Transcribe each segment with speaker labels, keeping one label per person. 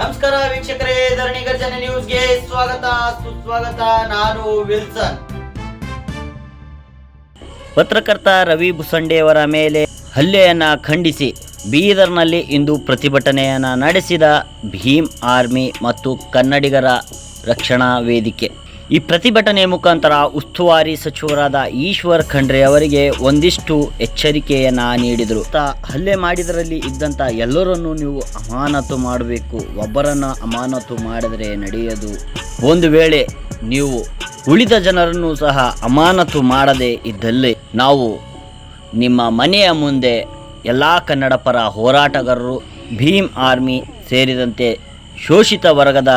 Speaker 1: ನಮಸ್ಕಾರ ವೀಕ್ಷಕರೇ, ಧರಣಿ ಗರ್ಜನೆ ನ್ಯೂಸ್ಗೆ ಸ್ವಾಗತ, ಸುಸ್ವಾಗತ, ನಾನು ವಿಲ್ಸನ್.
Speaker 2: ಪತ್ರಕರ್ತ ರವಿ ಬುಸಂಡೆಯವರ ಮೇಲೆ ಹಲ್ಲೆಯನ್ನು ಖಂಡಿಸಿ ಬೀದರ್ನಲ್ಲಿ ಇಂದು ಪ್ರತಿಭಟನೆಯನ್ನು ನಡೆಸಿದ ಭೀಮ್ ಆರ್ಮಿ ಮತ್ತು ಕನ್ನಡಿಗರ ರಕ್ಷಣಾ ವೇದಿಕೆ. ಈ ಪ್ರತಿಭಟನೆ ಮುಖಾಂತರ ಉಸ್ತುವಾರಿ ಸಚಿವರಾದ ಈಶ್ವರ್ ಖಂಡ್ರೆ ಅವರಿಗೆ ಒಂದಿಷ್ಟು ಎಚ್ಚರಿಕೆಯನ್ನು ನೀಡಿದರು. ಹಲ್ಲೆ ಮಾಡಿದರಲ್ಲಿ ಇದ್ದಂಥ ಎಲ್ಲರನ್ನೂ ನೀವು ಅಮಾನತು ಮಾಡಬೇಕು. ಒಬ್ಬರನ್ನು ಅಮಾನತು ಮಾಡಿದರೆ ನಡೆಯದು. ಒಂದು ವೇಳೆ ನೀವು ಉಳಿದ ಜನರನ್ನು ಸಹ ಅಮಾನತು ಮಾಡದೇ ಇದ್ದಲ್ಲಿ ನಾವು ನಿಮ್ಮ ಮನೆಯ ಮುಂದೆ ಎಲ್ಲ ಕನ್ನಡ ಪರ ಹೋರಾಟಗಾರರು ಭೀಮ್ ಆರ್ಮಿ ಸೇರಿದಂತೆ ಶೋಷಿತ ವರ್ಗದ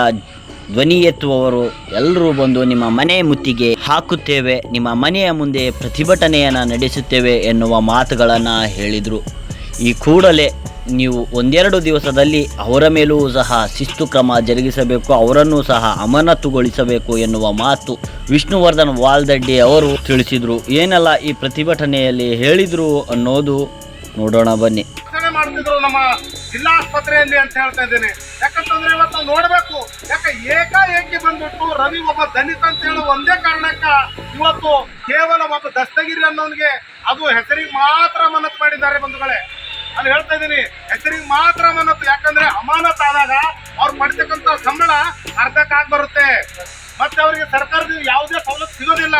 Speaker 2: ಧ್ವನಿ ಎತ್ತುವವರು ಎಲ್ಲರೂ ಬಂದು ನಿಮ್ಮ ಮನೆ ಮುತ್ತಿಗೆ ಹಾಕುತ್ತೇವೆ, ನಿಮ್ಮ ಮನೆಯ ಮುಂದೆ ಪ್ರತಿಭಟನೆಯನ್ನು ನಡೆಸುತ್ತೇವೆ ಎನ್ನುವ ಮಾತುಗಳನ್ನು ಹೇಳಿದರು. ಈ ಕೂಡಲೇ ನೀವು ಒಂದೆರಡು ದಿವಸದಲ್ಲಿ ಅವರ ಮೇಲೂ ಸಹ ಶಿಸ್ತು ಕ್ರಮ ಜರುಗಿಸಬೇಕು, ಅವರನ್ನು ಸಹ ಅಮಾನತುಗೊಳಿಸಬೇಕು ಎನ್ನುವ ಮಾತು ವಿಷ್ಣುವರ್ಧನ್ ವಾಲ್ದಡ್ಡಿ ಅವರು ತಿಳಿಸಿದರು. ಏನೆಲ್ಲ ಈ ಪ್ರತಿಭಟನೆಯಲ್ಲಿ ಹೇಳಿದರು ಅನ್ನೋದು ನೋಡೋಣ ಬನ್ನಿ.
Speaker 3: ಮಾಡ್ತಿದ್ರು ನಮ್ಮ ಜಿಲ್ಲಾ ಆಸ್ಪತ್ರೆಯಲ್ಲಿ ಅಂತ ಹೇಳ್ತಾ ಇದ್ದೇನೆ. ಯಾಕಂತಂದ್ರೆ ಇವತ್ತು ನಾವು ನೋಡ್ಬೇಕು. ಯಾಕೆ ಏಕಾಏಕಿ ಬಂದ್ಬಿಟ್ಟು ರವಿ ಒಬ್ಬ ದಲಿತ ಅಂತ ಹೇಳೋ ಒಂದೇ ಕಾರಣಕ್ಕ ಇವತ್ತು ಕೇವಲ ಒಬ್ಬ ದಸ್ತಗಿರಿ ಅನ್ನೋನ್ಗೆ ಅದು ಹೆಸರಿಗೆ ಮಾತ್ರ ಮನಸ್ಸು ಮಾಡಿದ್ದಾರೆ ಬಂಧುಗಳೇ. ಅದು ಹೇಳ್ತಾ ಇದ್ದೀನಿ, ಹೆಸರಿಗೆ ಮಾತ್ರ ಮನಸ್ಸು. ಯಾಕಂದ್ರೆ ಅಮಾನತ್ ಆದಾಗ ಅವ್ರು ಪಡಿತಕ್ಕಂತ ಸಂಬಳ ಅರ್ಧಕ್ಕಾಗಿ ಬರುತ್ತೆ. ಮತ್ತೆ ಅವರಿಗೆ ಸರ್ಕಾರದಿಂದ ಯಾವುದೇ ಸವಲತ್ತು ಸಿಗೋದಿಲ್ಲ.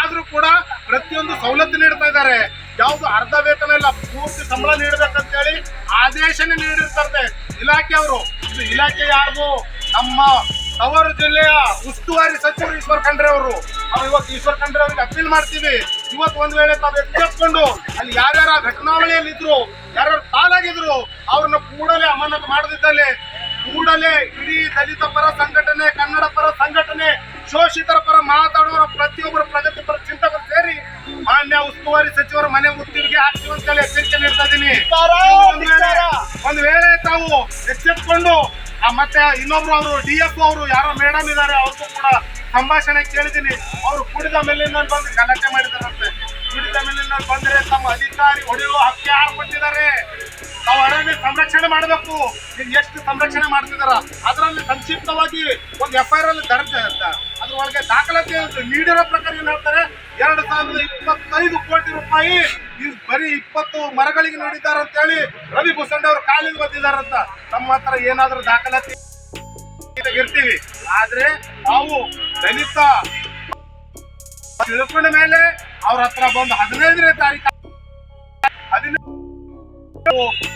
Speaker 3: ಆದ್ರೂ ಕೂಡ ಪ್ರತಿಯೊಂದು ಸವಲತ್ತು ನೀಡ್ತಾ ಇದ್ದಾರೆ. ಯಾವುದು ಆದೇಶನೇ ನೀಡಿರ್ತಾರೆ. ಇಲಾಖೆ ಅವರು ಇದು ಇಲಾಖೆ ಯಾರು ನಮ್ಮ ತವರು ಜಿಲ್ಲೆಯ ಉಸ್ತುವಾರಿ ಸಚಿವರು ಈಶ್ವರ್ ಖಂಡ್ರೆ ಅವರು. ನಾವು ಇವತ್ತು ಈಶ್ವರ್ ಖಂಡ್ರೆ ಅವರಿಗೆ ಅಪೀಲ್ ಮಾಡ್ತೀವಿ. ಇವತ್ತು ಒಂದ್ ವೇಳೆ ತಾವು ಎಚ್ಚೆತ್ಕೊಂಡು ಅಲ್ಲಿ ಯಾರ್ಯಾರ ಘಟನಾವಳಿಯಲ್ಲಿ ಇದ್ರು ಯಾರ್ಯಾರು ಪಾಲಾಗಿದ್ರು, ಅವ್ರನ್ನ ಕೂಡಲೇ ಅಮಾನತು ಮಾಡದಿದ್ದಲ್ಲಿ, ಕೂಡಲೇ ಇಡೀ ದಲಿತ ಪರ ಸಂಘಟನೆ, ಕನ್ನಡ ಪರ ಸಂಘಟನೆ, ಶೋಷಿತರ ಪರ ಮಾತಾಡುವ ಪ್ರತಿಯೊಬ್ಬರ ಪ್ರಗತಿ ಪರ ಸೇರಿ ಮಾನ್ಯ ಉಸ್ತುವಾರಿ ಸಚಿವರ ಮನೆ ಮುತ್ತಿಗೆ ಹಾಕ್ತೀವಿ ಅಂತ ಹೇಳಿ ಎಚ್ಚರಿಕೆ ನೀಡ್ತಾ ಇದ್ದೀನಿ. ಒಂದ್ ವೇಳೆ- ತಾವು ಎಚ್ಚೆತ್ಕೊಂಡು ಮತ್ತೆ ಇನ್ನೊಬ್ರು ಅವರು ಡಿ ಎಫ್ ಅವರು ಯಾರೋ ಮೇಡಮ್ ಇದ್ದಾರೆ ಅವ್ರಿಗೂ ಕೂಡ ಸಂಭಾಷಣೆ ಕೇಳಿದೀನಿ ಅವರು ಕುಡಿದ ಮೇಲಿಂದ ಬಂದು ಗಲಾಟೆ ಮಾಡಿದಾರಂತೆ. ಕುಡಿದ ಮೇಲಿನ ಬಂದ್ರೆ ತಮ್ಮ ಅಧಿಕಾರಿ ಹೊಡೆಯುವ ಹಕ್ಕಿ ಯಾರು ಕೊಟ್ಟಿದ್ದಾರೆ ನಾವು ಅರಣ್ಯ ಸಂರಕ್ಷಣೆ ಮಾಡಬೇಕು. ನೀವು ಎಷ್ಟು ಸಂರಕ್ಷಣೆ ಮಾಡ್ತಿದಾರ? ಅದರಲ್ಲಿ ಸಂಕ್ಷಿಪ್ತವಾಗಿ ಒಂದು ಎಫ್ ಐ ಆರ್ ಅಲ್ಲಿ ಅದ್ರ ಅದ್ರೊಳಗೆ ದಾಖಲಾತಿ ನೀಡಿರೋ ಪ್ರಕಾರ ಏನ್ ಹೇಳ್ತಾರೆ? ಎರಡು ಸಾವಿರದ ಇಪ್ಪತ್ತೈದು ಕೋಟಿ ರೂಪಾಯಿ ಬರೀ ಇಪ್ಪತ್ತು ಮರಗಳಿಗೆ ನೀಡಿದ್ದಾರೆ ಅಂತ ಹೇಳಿ ರವಿ ಭೂಷಣ್ ಅವರು ಕಾಲಿಗೆ ಬಂದಿದ್ದಾರಂತ ನಮ್ಮ ಹತ್ರ ಏನಾದ್ರೂ ದಾಖಲಾತಿ ಇರ್ತೀವಿ. ಆದ್ರೆ ನಾವು ದಲಿತ ತಿಳ್ಕೊಂಡ ಮೇಲೆ ಅವ್ರ ಹತ್ರ ಬಂದು ಹದಿನೈದನೇ ತಾರೀಕು ಹದಿನೈದು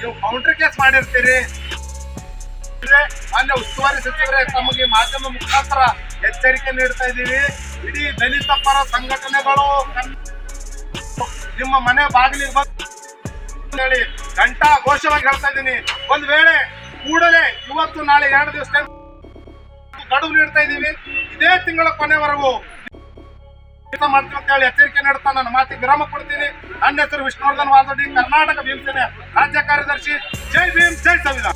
Speaker 3: ನೀವು ಕೌಂಟರ್ ಕೇಸ್ ಮಾಡಿರ್ತೀರಿ. ಮಾನ್ಯ ಉಸ್ತುವಾರಿ ಸಚಿವರೇ ತಮಗೆ ಮಾಧ್ಯಮ ಮುಖಾಂತರ ಎಚ್ಚರಿಕೆ ನೀಡ್ತಾ ಇದ್ದೀವಿ. ಇಡೀ ದಲಿತ ಪರ ಸಂಘಟನೆಗಳು ನಿಮ್ಮ ಮನೆ ಬಾಗಿಲಿಗೆ ಬಂದು ಹೇಳಿ ಗಂಟಾ ಘೋಷವಾಗಿ ಹೇಳ್ತಾ ಇದ್ದೀನಿ. ಒಂದ್ ವೇಳೆ ಕೂಡಲೇ ಇವತ್ತು ನಾಳೆ ಎರಡು ದಿವಸ ಗಡುವು ನೀಡ್ತಾ ಇದ್ದೀವಿ. ಇದೇ ತಿಂಗಳ ಕೊನೆವರೆಗೂ ಮಾಡ್ತೀವಿ ಅಂತ ಹೇಳಿ ಎಚ್ಚರಿಕೆ ನೀಡುತ್ತಾ ನನ್ನ ಮಾತಿಗೆ ವಿರಾಮ ಕೊಡ್ತೀನಿ. ನನ್ನ ಹೆಸರು ವಿಷ್ಣುವರ್ಧನ್ ವಾಲ್ದೊಡ್ಡಿ ಕರ್ನಾಟಕ ಭೀಮಸೇನೆ ರಾಜ್ಯ ಕಾರ್ಯದರ್ಶಿ. ಜೈ ಭೀಮ್, ಜೈ ಸಂವಿಧಾನ.